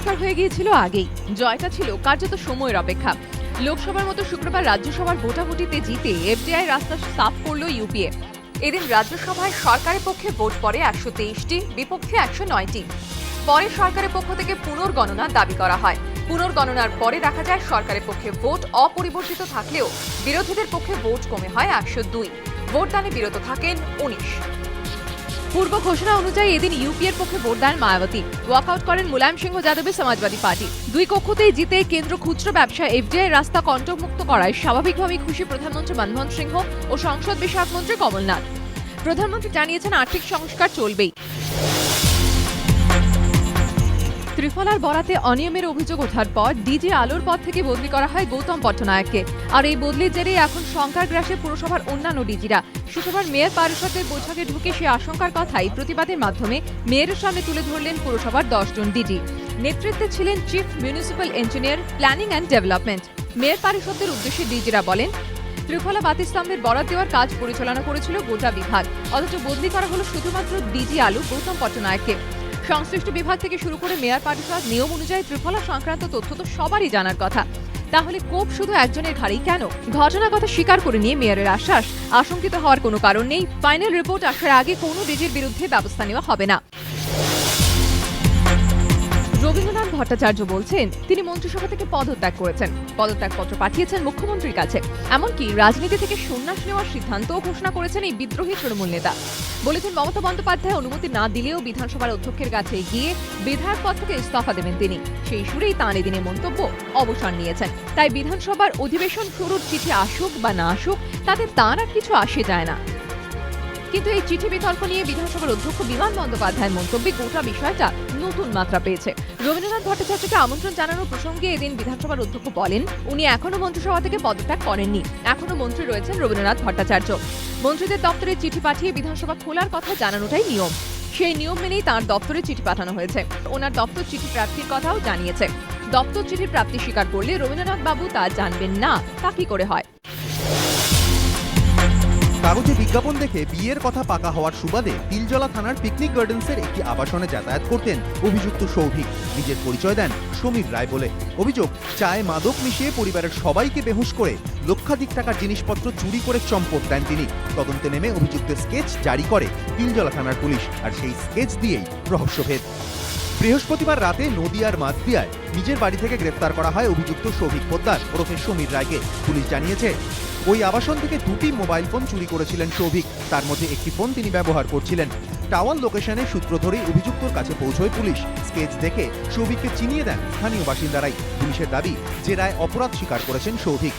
পরিষ্কার হয়ে গিয়েছিল আগেই। জয়টা ছিল কার্যত সময়ের অপেক্ষা। লোকসভার মতো শুক্রবার রাজ্যসভার ভোটাভুটিতে জিতে এফডিআই রাস্তা সাফ করল ইউপিএ। এদিন রাজ্যসভায় সরকারের পক্ষে ভোট পড়ে একশো তেইশটি, বিপক্ষে একশো নয়টি। পরে সরকারের পক্ষ থেকে পুনর্গণনার দাবি করা হয়। পুনর্গণনার পরে দেখা যায় সরকারের পক্ষে ভোট অপরিবর্তিত থাকলেও বিরোধীদের পক্ষে ভোট কমে হয় একশো দুই। ভোটদানে বিরত থাকেন উনিশ। পূর্ব ঘোষণা অনুযায়ী এদিন ইউপিএর পক্ষে ভোট দেন মায়াবতী। ওয়াকআউট করেন মুলায়ম সিংহ যাদবের সমাজবাদী পার্টি। দুই কক্ষতেই জিতে কেন্দ্র খুচরো ব্যবসা এফডিআই রাস্তা কণ্টকমুক্ত করায় স্বাভাবিকভাবেই খুশি প্রধানমন্ত্রী মনমোহন সিংহ ও সংসদ বিষয়ক মন্ত্রী কমলনাথ। প্রধানমন্ত্রী জানিয়েছেন, আর্থিক সংস্কার চলবেই। ত্রিফলার বরাতে অনিয়মের অভিযোগ ওঠার পর ডিজি আলোর পদ থেকে বদলি করা হয় গৌতম পট্টনায়ককে। আর এই বদলির জেরে এখন শঙ্কার গ্রাসে পুরসভার অন্যান্য ডিজিরা। শুক্রবার মেয়র পারিষদের বৈঠকে ঢুকে সে আশঙ্কার কথাই প্রতিবাদের মাধ্যমে মেয়রের সামনে তুলে ধরলেন পুরসভার দশজন ডিজি। নেতৃত্বে ছিলেন chief municipal engineer planning and development mayor পারিষদের উদ্দেশ্যে ডিজিরা বলেন, ত্রিফলা বাতিস্তম্ভের বরাদ দেওয়ার কাজ পরিচালনা করেছিল গোটা বিভাগ। অথচ বদলি করা হলো শুধুমাত্র ডিজি আলু গৌতম পট্টনায়ককে। সংশ্লিষ্ট বিভাগ থেকে শুরু করে মেয়র পারিষদ নিয়ম অনুযায়ী ত্রিফলা সংক্রান্ত তথ্য তো সবারই জানার কথা। তাহলে কোপ শুধু একজনের ঘাড়েই কেন? ঘটনার কথা স্বীকার করে নিয়ে মেয়রের আশ্বাস। আশঙ্কিত হওয়ার কোনো কারণ নেই। ফাইনাল রিপোর্ট আসার আগে কোনো ডিজির বিরুদ্ধে ব্যবস্থা নেওয়া হবে না। রবীন্দ্রনাথ ভট্টাচার্য বলছেন, তিনি মন্ত্রিসভা থেকে পদত্যাগ করেছেন। পদত্যাগপত্র পাঠিয়েছেন মুখ্যমন্ত্রীর কাছে। এমনকি রাজনীতি থেকে সন্ন্যাস নেওয়ার সিদ্ধান্তও ঘোষণা করেছেন এই বিদ্রোহী তৃণমূল নেতা। বলেছেন মমতা বন্দ্যোপাধ্যায় অনুমতি না দিলেও বিধানসভার অধ্যক্ষের কাছে গিয়ে বিধায়ক পদ থেকে ইস্তফা দেবেন তিনি। সেই সুরেই তাঁর এদিনে মন্তব্য অবসর নিয়েছেন। তাই বিধানসভার অধিবেশন শুরুর চিঠি আসুক বা না আসুক, তাতে তাঁর আর কিছু আসে যায় না। কিন্তু এই চিঠি বিতর্ক নিয়ে বিধানসভার অধ্যক্ষ বিমান বন্দ্যোপাধ্যায়ের মন্তব্যে গোটা বিষয়টা নতুন মাত্রা পেয়েছে। রবীন্দ্রনাথ ভট্টাচার্যকে আমন্ত্রণ জানানোর প্রসঙ্গে এদিন বিধানসভার অধ্যক্ষ বলেন, উনি এখনও মন্ত্রিসভা থেকে পদত্যাগ করেননি। এখনও মন্ত্রী রয়েছেন রবীন্দ্রনাথ ভট্টাচার্য। মন্ত্রীদের দপ্তরে চিঠি পাঠিয়ে বিধানসভা খোলার কথা জানানোটাই নিয়ম। সেই নিয়ম মেনেই তার দপ্তরে চিঠি পাঠানো হয়েছে। ওনার দপ্তর চিঠি প্রাপ্তির কথাও জানিয়েছে। দপ্তর চিঠি প্রাপ্তি স্বীকার করলে রবীন্দ্রনাথ বাবু তা জানবেন না। তা কি করে হয়? কাগজে বিজ্ঞাপন দেখে বিয়ের কথা পাকা হওয়ার সুবাদে তিলজলা থানার পিকনিক গার্ডেন্সের একটি আবাসনে যাতায়াত করতেন অভিযুক্ত সৌভিক। নিজের পরিচয় দেন সমীর রায় বলে। অভিযোগ, চায়ে মাদক মিশিয়ে পরিবারের সবাইকে বেহুশ করে লক্ষাধিক টাকার জিনিসপত্র চুরি করে চম্পট দেন তিনি। তদন্তে নেমে অভিযুক্তের স্কেচ জারি করে তিলজলা থানার পুলিশ আর সেই স্কেচ দিয়েই রহস্যভেদ। বৃহস্পতিবার রাতে নদিয়ার মাতদিয়ায় নিজের বাড়ি থেকে গ্রেফতার করা হয় অভিযুক্ত সৌভিক পোদ্দার ওরফে সমীর রায়কে। পুলিশ জানিয়েছে ওই আবাসন থেকে দুটি মোবাইল ফোন চুরি করেছিলেন সৌভিক তার মধ্যে একটি ফোন তিনি ব্যবহার করছিলেন। টাওয়ার লোকেশনে সূত্র ধরেই অভিযুক্তর কাছে পৌঁছয় পুলিশ। স্কেচ দেখে সৌভিককে চিনিয়ে দেন স্থানীয় বাসিন্দারাই। পুলিশের দাবি যে রায় অপরাধ স্বীকার করেছেন সৌভিক